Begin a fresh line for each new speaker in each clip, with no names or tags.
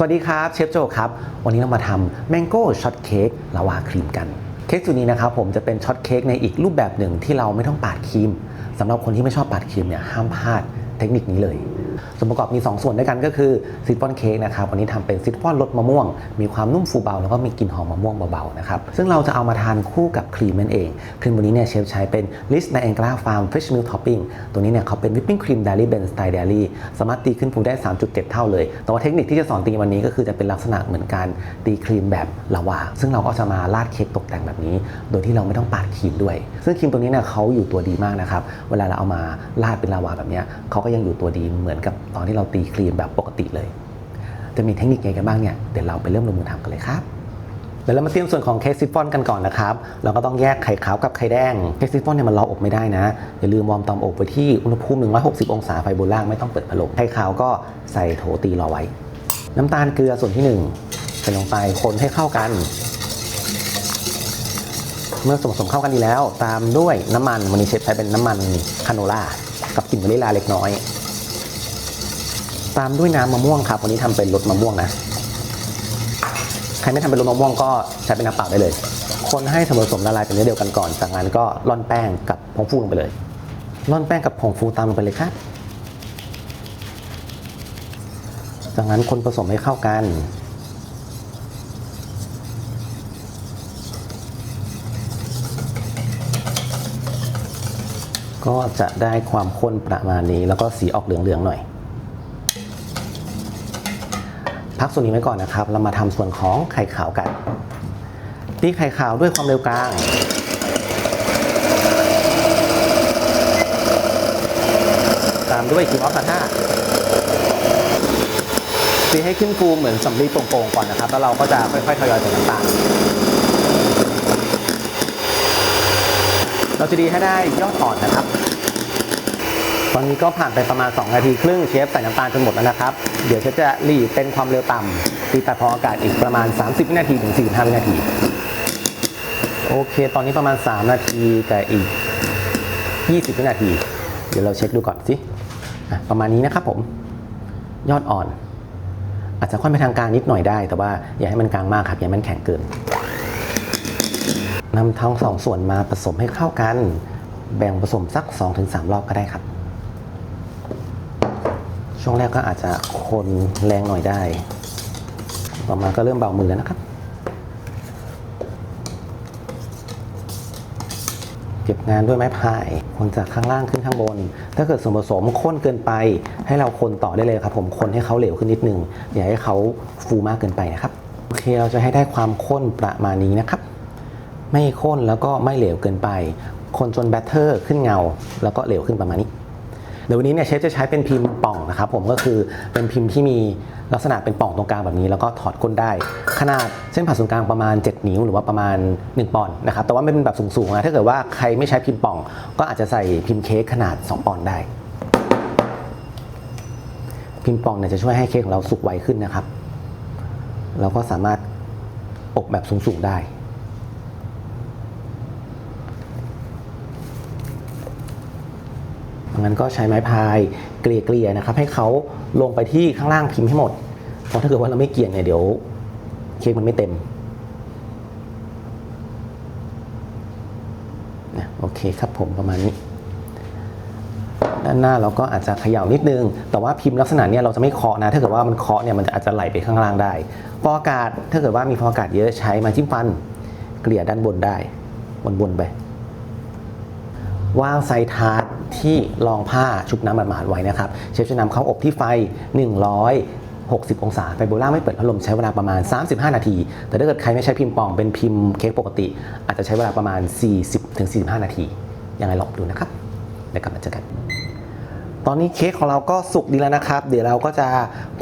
สวัสดีครับเชฟโจครับ วันนี้เรามาทำแมงโก้ช็อตเค้กลาวาครีมกัน เค้กสูตรนี้นะครับผมจะเป็นช็อตเค้กในอีกรูปแบบหนึ่งที่เราไม่ต้องปาดครีมสำหรับคนที่ไม่ชอบปาดครีมเนี่ยห้ามพลาดเทคนิคนี้เลย ส่วนประกอบมี 2 ส่วนด้วยกันก็คือซิฟฟอนเค้กนะครับวันนี้ทำเป็นซิฟฟอนรสมะม่วง มีความนุ่มฟูเบา แล้วก็มีกลิ่นหอมมะม่วงเบาๆนะครับซึ่งเราจะเอามาทานคู่กับครีมนั่นเองครีมวันนี้เนี่ยเชฟใช้เป็น Liz n i a g a r a Farm Fresh Milk Topping ตัวนี้เนี่ยเขาเป็นวิปปิ้งครีม Dairy Blend สไตล์ Dairy สามารถตีขึ้นฟูได้ 3.7 เท่าเลย แต่ว่าเทคนิคที่จะสอนตีวันนี้ก็คือจะเป็นลักษณะเหมือนการตีครีมแบบลาวาซึ่งเราก็จะมาราดเค้กตกแต่งแบบนี้ โดยที่เราไม่ต้องปาดครีมด้วย ซึ่งครีมตัวนี้เนี่ยเขาอยู่ตัวดีมากนะครับเวลาเราเอามาราดเป็นลาวาแบบนี้เขาก็ยังอยู่ตัวดีเหมือนกับตอนที่เราตีครีมแบบปกติเลย จะมีเทคนิคไงกันบ้างเนี่ยเดี๋ยวเราไปเริ่มลงมือทำกันเลยครับเดี๋ยวเรามาเตรียมส่วนของเค้กซิฟฟอนกันก่อนนะครับ เราก็ต้องแยกไข่ขาวกับไข่แดง เค้กซิฟฟอนเนี่ยมันรออบไม่ได้นะ อย่าลืมวอร์มเตาอบไว้ที่อุณหภูมิ 160 องศาไฟบนล่างไม่ต้องเปิดพัดลม ไข่ขาวก็ใส่โถตีรอไว้ น้ำตาลเกลือส่วนที่1ใส่ลงไปคนให้เข้ากัน เมื่อส่วนผสมเข้ากันดีแล้ว ตามด้วยน้ำมันวันนี้เชฟใช้เป็นน้ำมันคาโนล่ากับกลิ่นวานิลลาเล็กน้อย ตามด้วยน้ำมะม่วงครับ วันนี้ทำเป็นรสมะม่วงนะ ใครไม่ทำเป็นรสมะม่วงก็ใช้เป็นน้ำเปล่าได้เลย คนให้ส่วนผสมละลายเป็นเนื้อเดียวกันก่อน จากนั้นก็ร่อนแป้งกับผงฟูลงไปเลยร่อนแป้งกับผงฟูตามลงไปเลยครับ จากนั้นคนผสมให้เข้ากันก็จะได้ความข้นประมาณนี้ แล้วก็สีออกเหลืองๆหน่อย พักส่วนนี้ไว้ก่อนนะครับ เรามาทำส่วนของไข่ขาวกันตีไข่ขาวด้วยความเร็วกลางตามด้วยคิวออฟคาท่าตีให้ขึ้นฟูเหมือนสำลีโป่งๆก่อนนะครับ แล้วเราก็จะค่อยๆทยอยใส่น้ำตาลเราจะดีให้ได้ยอดอ่อนนะครับ ตอนนี้ก็ผ่านไปประมาณ 2 นาทีครึ่งเชฟใส่น้ำตาลจนหมดแล้วนะครับ เดี๋ยวเชฟจะรีดเป็นความเร็วต่ำตีแตัดพออากาศอีกประมาณ 30 วินาทีถึง 45 วินาที โอเค ตอนนี้ประมาณ 3 นาทีกับอีก 20 วินาที เดี๋ยวเราเช็คดูก่อนสิประมาณนี้นะครับผม ยอดอ่อน อาจจะค่อนไปทางกลางนิดหน่อยได้ แต่ว่าอย่าให้มันกลางมากครับ อย่าให้มันแข็งเกินนำทั้งสองส่วนมาผสมให้เข้ากัน แบ่งผสมสัก 2-3 รอบก็ได้ครับ ช่วงแรกก็อาจจะคนแรงหน่อยได้ ต่อมาก็เริ่มเบามือแล้วนะครับ เก็บงานด้วยไม้พาย คนจากข้างล่างขึ้นข้างบน ถ้าเกิดส่วนผสมข้นเกินไป ให้เราคนต่อได้เลยครับ ผมคนให้เขาเหลวขึ้นนิดนึง อย่าให้เขาฟูมากเกินไปนะครับ โอเคเราจะให้ได้ความข้นประมาณนี้นะครับ ไม่ข้นแล้วก็ไม่เหลวเกินไป คนจนแบตเตอร์ขึ้นเงา แล้วก็เหลวขึ้นประมาณนี้ เดี๋ยววันนี้เนี่ยเชฟจะใช้เป็นพิมพ์ป่องนะครับผมก็คือเป็นพิมพ์ที่มีลักษณะเป็นป่องตรงกลางแบบนี้ แล้วก็ถอดก้นได้ ขนาดเส้นผ่าศูนย์กลางประมาณ 7 นิ้วหรือว่าประมาณ 1 ปอนด์นะครับแต่ว่าไม่เป็นแบบสูงๆนะถ้าเกิดว่าใครไม่ใช้พิมพ์ป่อง ก็อาจจะใส่พิมพ์เค้กขนาด 2 ปอนด์ได้ พิมพ์ป่องเนี่ยจะช่วยให้เค้กของเราสุกไวขึ้นนะครับแล้วก็สามารถอบแบบสูงๆได้ งั้นก็ใช้ไม้พายเกลี่ยๆนะครับให้เขาลงไปที่ข้างล่างพิมพ์ให้หมด เพราะถ้าเกิดว่าเราไม่เกลี่ยเนี่ยเดี๋ยวเค้กมันไม่เต็มนะโอเคครับผมประมาณนี้ ด้านหน้าเราก็อาจจะเขย่านิดนึง แต่ว่าพิมพ์ลักษณะเนี้ยเราจะไม่เคาะนะ ถ้าเกิดว่ามันเคาะเนี่ยมันจะอาจจะไหลไปข้างล่างได้ฟออากาศถ้าเกิดว่ามีฟออากาศเยอะใช้มาจิ้มฟัน เกลี่ยด้านบนได้บนๆไป วางใส่ถาดที่รองผ้าชุบน้ำหมาดๆไว้นะครับ เชฟจะนำเข้าอบที่ไฟ160 องศาไฟโบล่าไม่เปิดพัดลมใช้เวลาประมาณ 35 นาที แต่ถ้าเกิดใครไม่ใช้พิมพ์ปองเป็นพิมพ์เค้กปกติ อาจจะใช้เวลาประมาณ 40-45 นาที ยังไงลองดูนะครับเดี๋ยวกลับมาเจอกัน ตอนนี้เค้กของเราก็สุกดีแล้วนะครับ เดี๋ยวเราก็จะ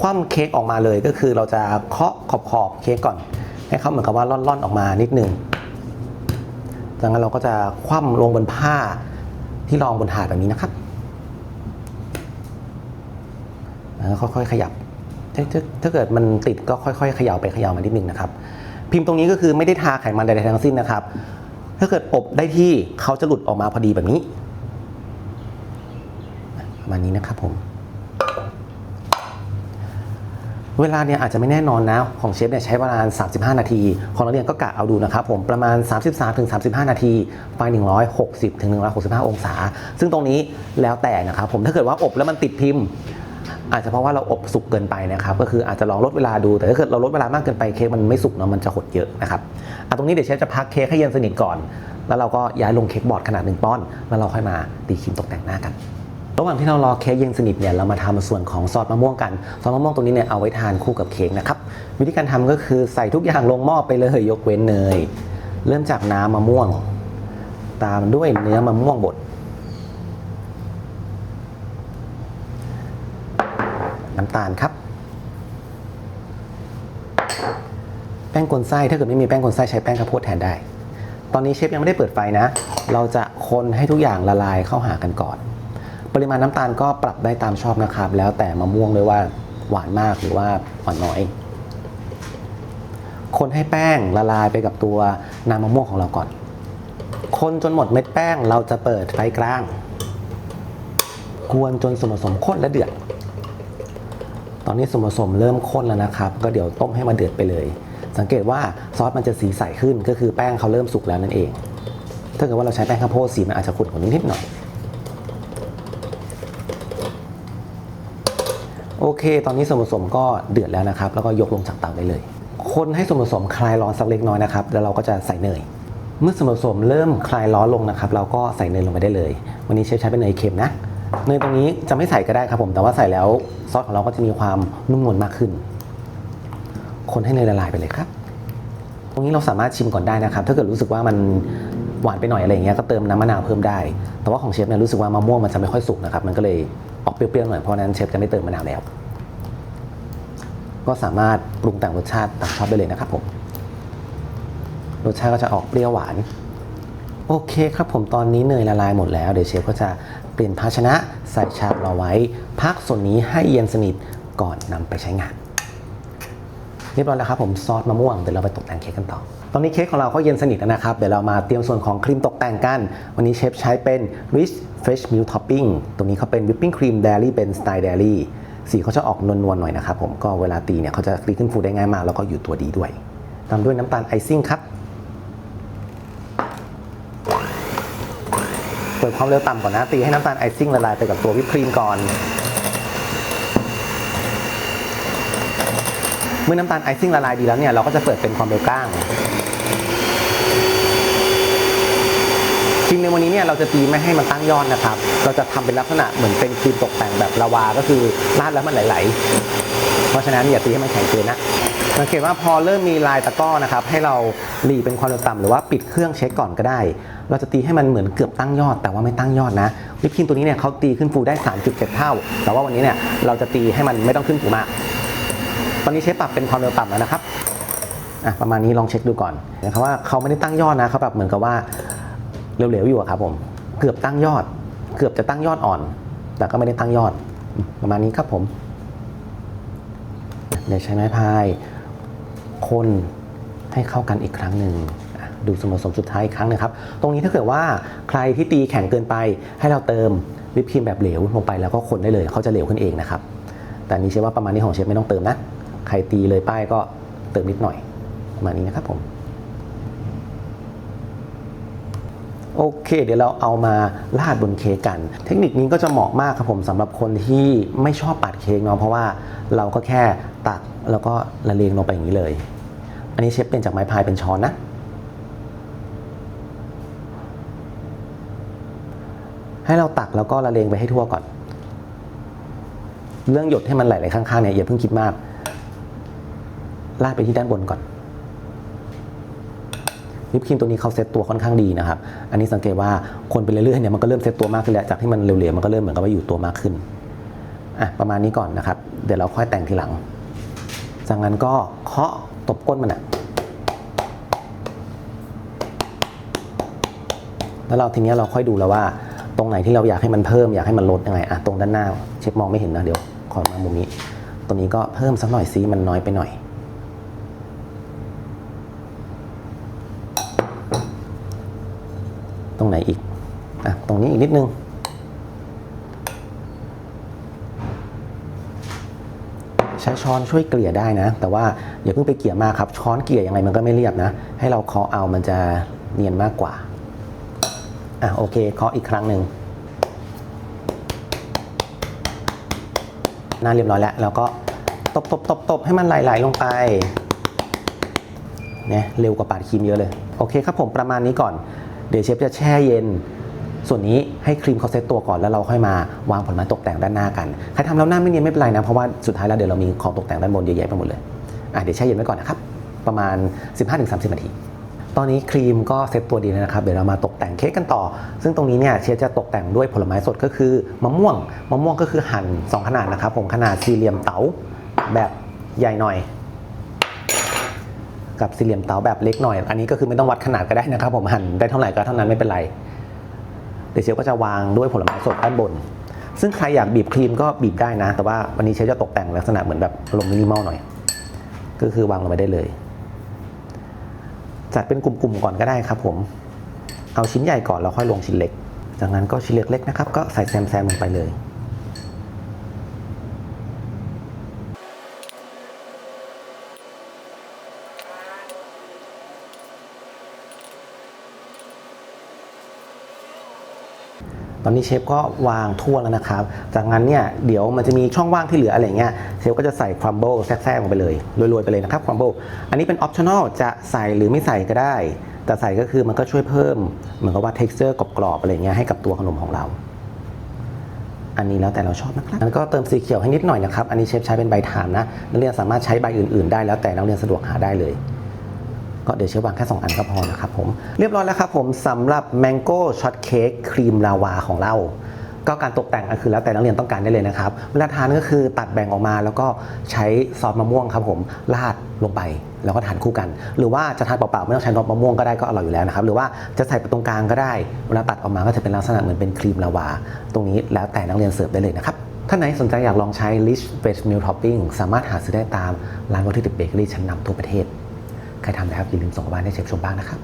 คว่ำเค้กออกมาเลย ก็คือเราจะเคาะขอบขอบเค้กก่อน ให้เขาเหมือนกับว่าล่อนๆออกมานิดนึงจากนั้นเราก็จะคว่ำลงบนผ้า ที่รองบนถาดแบบนี้นะครับแล้วค่อยๆขยับถ้าถ้าถ้าเกิดมันติดก็ค่อยๆเขย่าไปเขย่ามานิดนึงนะครับ พิมพ์ตรงนี้ก็คือไม่ได้ทาไขมันใดๆทั้งสิ้นนะครับ ถ้าเกิดอบได้ที่เขาจะหลุดออกมาพอดีแบบนี้ประมาณนี้นะครับผม เวลาเนี่ยอาจจะไม่แน่นอนนะ ของเชฟเนี่ยใช้ประมา35 นาที ของเราเนี่ยก็กะเอาดูนะครับผมประมาณ 33-35 นาทีไฟ160ถึง165 องศา ซึ่งตรงนี้แล้วแต่นะครับผมถ้าเกิดว่าอบแล้วมันติดพิมพ์ อาจจะเพราะว่าเราอบสุกเกินไปนะครับก็คืออาจจะลองลดเวลาดูแต่ถ้าเกิดเราลดเวลามากเกินไปเค้กมันไม่สุกเนาะมันจะหดเยอะนะครับอะตรงนี้เดี๋ยวเชฟจะพักเค้กให้เย็นสนิทก่อน แล้วเราก็ย้ายลงเค้กบอร์ดขนาดหนึ่งป้อนด์แล้วเราค่อยมาตีครีมตกแต่งหน้ากัน ระหว่างที่เรารอเค้กเย็นสนิทเนี่ยเรามาทำส่วนของซอสมะม่วงกันซอสมะม่วงตรงนี้เนี่ยเอาไว้ทานคู่กับเค้กนะครับวิธีการทำก็คือใส่ทุกอย่างลงหม้อไปเลยยกเว้นเนยเริ่มจากน้ำมะม่วง ตามด้วยเนื้อมะม่วงบดน้ำตาลครับ แป้งกลไส้ถ้าเกิดไม่มีแป้งกลไส้ใช้แป้งข้าวโพดแทนได้ ตอนนี้เชฟยังไม่ได้เปิดไฟนะ เราจะคนให้ทุกอย่างละลายเข้าหากันก่อน ปริมาณน้ำตาลก็ปรับได้ตามชอบนะครับ แล้วแต่มะม่วงด้วยว่าหวานมากหรือว่าอ่อนน้อย คนให้แป้งละลายไปกับตัวน้ำมะม่วงของเราก่อน คนจนหมดเม็ดแป้งเราจะเปิดไฟกลาง กวนจนส่วนผสมข้นและเดือด ตอนนี้ส่วนผสมเริ่มข้นแล้วนะครับ ก็เดี๋ยวต้มให้มันเดือดไปเลย สังเกตว่าซอสมันจะสีใสขึ้นก็คือแป้งเขาเริ่มสุกแล้วนั่นเอง ถ้าเกิดว่าเราใช้แป้งข้าวโพดสีมันอาจจะขุ่นกว่านิดหน่อย โอเค ตอนนี้ส่วนผสมก็เดือดแล้วนะครับ แล้วก็ยกลงจากเตาได้เลย คนให้ส่วนผสมคลายร้อนสักเล็กน้อยนะครับ แล้วเราก็จะใส่เนย เมื่อส่วนผสมเริ่มคลายร้อนลงนะครับ เราก็ใส่เนยลงไปได้เลย วันนี้เชฟใช้เป็นเนยเค็มนะ เนยตรงนี้จะไม่ใส่ก็ได้ครับผม แต่ว่าใส่แล้วซอสของเราก็จะมีความนุ่มนวลมากขึ้น คนให้เนยละลายไปเลยครับ ตรงนี้เราสามารถชิมก่อนได้นะครับ ถ้าเกิดรู้สึกว่ามันหวานไปหน่อยอะไรอย่างเงี้ย ก็เติมน้ำมะนาวเพิ่มได้ แต่ว่าของเชฟเนี่ยรู้สึกว่ามะม่วงมันจะไม่ค่อยสุกนะครับ มันก็เลย ออกเปรี้ยวๆหน่อยเพราะนั้นเชฟจะไม่เติมมะนาวแล้ว ก็สามารถปรุงแต่งรสชาติตามชอบได้เลยนะครับผมรสชาติก็จะออกเปรี้ยวหวาน โอเคครับผมตอนนี้เนยละลายหมดแล้วเดี๋ยวเชฟก็จะเปลี่ยนภาชนะใส่ชามเราไว้ พักส่วนนี้ให้เย็นสนิทก่อนนำไปใช้งานเรียบร้อยแล้วครับผมซอสมะม่วงเดี๋ยวเราไปตกแต่งเค้กกันต่อ อนนี้เค้กของเราก็เย็นสนิทแล้วนะครับ เดี๋ยวเรามาเตรียมส่วนของครีมตกแต่งกัน วันนี้เชฟใช้เป็น rich fresh milk topping ตรงนี้เขาเป็น whipping cream dairy เป็นสไตล์ dairy สีเขาจะออกนวลๆหน่อยนะครับผมก็เวลาตีเนี่ยเขาจะคลีขึ้นฟูได้ง่ายมากแล้วก็อยู่ตัวดีด้วยตามด้วยน้ำตาลไอซิ่งครับเปิดความเร็วต่ำก่อนนะตีให้น้ำตาลไอซิ่งละลายไปกับตัววิปครีมก่อนเมื่อน้ำตาลไอซิ่งละลายดีแล้วเนี่ยเราก็จะเปิดเป็นความเร็วกลาง ครีมในวันนี้เนี่ยเราจะตีไม่ให้มันตั้งยอดนะครับ เราจะทำเป็นลักษณะเหมือนเป็นครีมตกแต่งแบบลาวา ก็คือราดแล้วมันไหลๆ เพราะฉะนั้นอย่าตีให้มันแข็งเกินนะสังเกตว่าพอเริ่มมีลายตะก้อนะครับ ให้เราหลีเป็นความเร็วต่ำหรือว่าปิดเครื่องเช็คก่อนก็ได้ เราจะตีให้มันเหมือนเกือบตั้งยอด แต่ว่าไม่ตั้งยอดนะวิปครีมตัวนี้เนี่ยเขาตีขึ้นฟูได้ 3.7 เท่า แต่ว่าวันนี้เนี่ยเราจะตีให้มันไม่ต้องขึ้นฟูมาก ตอนนี้เชฟปรับเป็นความเร็วต่ำแล้วนะครับอะประมาณนี้ลองเช็คดูก่อนนะครับว่าเขาไม่ได้ตั้งยอดนะเขาแบบเหมือนกับว่า เหลวๆอยู่ครับผม เกือบตั้งยอด เกือบจะตั้งยอดอ่อน แต่ก็ไม่ได้ตั้งยอด ประมาณนี้ครับผม เดี๋ยวใช้ไม้พาย คนให้เข้ากันอีกครั้งหนึ่งดูส่วนผสมสุดท้ายอีกครั้งหนะครับ ตรงนี้ถ้าเกิดว่าใครที่ตีแข็งเกินไป ให้เราเติมวิปครีมแบบเหลวลงไปแล้วก็คนได้เลยเขาจะเหลวขึ้นเองนะครับ แต่นนี้เชื่อว่าประมาณนี้ของเชฟไม่ต้องเติมนะ ใครตีเลยป้ายก็เติมนิดหน่อยประมาณนี้นะครับผม โอเค เดี๋ยวเราเอามาราดบนเค้กกัน เทคนิคนี้ก็จะเหมาะมากครับผมสำหรับคนที่ไม่ชอบปัดเค้กเนาะเพราะว่าเราก็แค่ตักแล้วก็ละเลงลงไปอย่างนี้เลย อันนี้เชฟเป็นจากไม้พายเป็นช้อนนะให้เราตักแล้วก็ละเลงไปให้ทั่วก่อน เรื่องหยดให้มันไหลๆข้างๆเนี่ยอย่าเพิ่งคิดมากลาดไปที่ด้านบนก่อน วิปครีมตัวนี้เขาเซตตัวค่อนข้างดีนะครับ อันนี้สังเกตว่าคนไปเรื่อยๆเนี่ยมันก็เริ่มเซตตัวมากขึ้นแล้วจากที่มันเหลวๆมันก็เริ่มเหมือนกับว่าอยู่ตัวมากขึ้นอะประมาณนี้ก่อนนะครับ เดี๋ยวเราค่อยแต่งทีหลัง จากนั้นก็เคาะตบก้นมันอะแล้วเราทีนี้เราค่อยดูแล้วว่า ตรงไหนที่เราอยากให้มันเพิ่มอยากให้มันลดยังไงอะตรงด้านหน้า เช็คมองไม่เห็นนะเดี๋ยวขอมามุมนี้ ตัวนี้ก็เพิ่มสักหน่อยซิมันน้อยไปหน่อย รงไหนอีกอะตรงนี้อีกนิดนึง ใช้ช้อนช่วยเกลี่ยได้นะ แต่ว่าอย่าเพิ่งไปเกลี่ยมากครับ ช้อนเกลี่ยยังไงมันก็ไม่เรียบนะ ให้เราเคาะเอามันจะเนียนมากกว่า อะโอเคเคาะอีกครั้งหนึ่งน่าเรียบร้อยแล้วแล้วก็ตบตบตบตบให้มันไหลๆลงไปเนี่ยเร็วกว่าปาดครีมเยอะเลย โอเคครับผมประมาณนี้ก่อน เดี๋ยวเชฟจะแช่เย็น ส่วนนี้ให้ครีมเขาเซตตัวก่อนแล้วเราค่อยมาวางผลไม้ตกแต่งด้านหน้ากันใครทำแล้วหน้าไม่เนียนไม่เป็นไรนะเพราะว่าสุดท้ายแล้วเดี๋ยวเรามีของตกแต่งด้านบนเยอะแยะไปหมดเลยอะเดี๋ยวแช่เย็นไว้ก่อนนะครับประมาณ 15-30 นาทีตอนนี้ครีมก็เซตตัวดีแล้วนะครับ เดี๋ยวเรามาตกแต่งเค้กกันต่อ ซึ่งตรงนี้เนี่ยเชฟจะตกแต่งด้วยผลไม้สดก็คือมะม่วง มะม่วงก็คือหั่น 2 ขนาดนะครับ ผมขนาดสี่เหลี่ยมเต๋าแบบใหญ่หน่อย กับสี่เหลี่ยมเตาแบบเล็กหน่อย อันนี้ก็คือไม่ต้องวัดขนาดก็ได้นะครับ ผมหั่นได้เท่าไหร่ก็เท่านั้นไม่เป็นไร เดี๋ยวเชฟก็จะวางด้วยผลไม้สดด้านบน ซึ่งใครอยากบีบครีมก็บีบได้นะ แต่ว่าวันนี้เชฟจะตกแต่งลักษณะเหมือนแบบอารมณ์มินิมอลหน่อย ก็คือวางลงไปได้เลย จัดเป็นกลุ่มๆก่อนก็ได้ครับ ผม เอาชิ้นใหญ่ก่อนแล้วค่อยลงชิ้นเล็ก จากนั้นก็ชิ้นเล็กๆนะครับ ก็ใส่แซมๆลงไปเลย ตอนนี้เชฟก็วางทั่วแล้วนะครับ จากนั้นเนี่ยเดี๋ยวมันจะมีช่องว่างที่เหลืออะไรเงี้ยเชฟก็จะใส่ครัมเบิลแทรกๆลงไปเลยโรยๆไปเลยนะครับครัมเบิลอันนี้เป็นออปชั่นอลจะใส่หรือไม่ใส่ก็ได้ แต่ใส่ก็คือมันก็ช่วยเพิ่ม เหมือนกับว่า texture กรอบๆอะไรเงี้ยให้กับตัวขนมของเรา อันนี้แล้วแต่เราชอบนะครับแล้วก็เติมสีเขียวให้นิดหน่อยนะครับอันนี้เชฟใช้เป็นใบถามนะนักเรียนสามารถใช้ใบอื่น ๆ ได้แล้วแต่นักเรียนสะดวกหาได้เลย ก็เดี๋ยวเชฟวางแค่ 2 อันก็พอนะครับผม เรียบร้อยแล้วครับผมสำหรับ Mango Shot Cake ครีมลาวาของเรา ก็การตกแต่งก็คือแล้วแต่นักเรียนต้องการได้เลยนะครับเวลาทานก็คือตัดแบ่งออกมาแล้วก็ใช้ซอสมะม่วงครับผมราดลงไปแล้วก็ทานคู่กัน หรือว่าจะทานเปล่าๆไม่ต้องใช้ซอสมะม่วงก็ได้ก็อร่อยอยู่แล้วนะครับ หรือว่าจะใส่ไปตรงกลางก็ได้ เวลาตัดออกมาก็จะเป็นลักษณะเหมือนเป็นครีมลาวา ตรงนี้แล้วแต่นักเรียนเสิร์ฟได้เลยนะครับท่านไหนสนใจอยากลองใช้ Rich Veg Meal Topping สามารถหาซื้อได้ตามร้านวัตถุดิบเบเกอรี่ชั้นนำทั่วประเทศ ใครทำแล้วอย่าลืมส่งมาบ้านให้เชฟชมบ้างนะครับ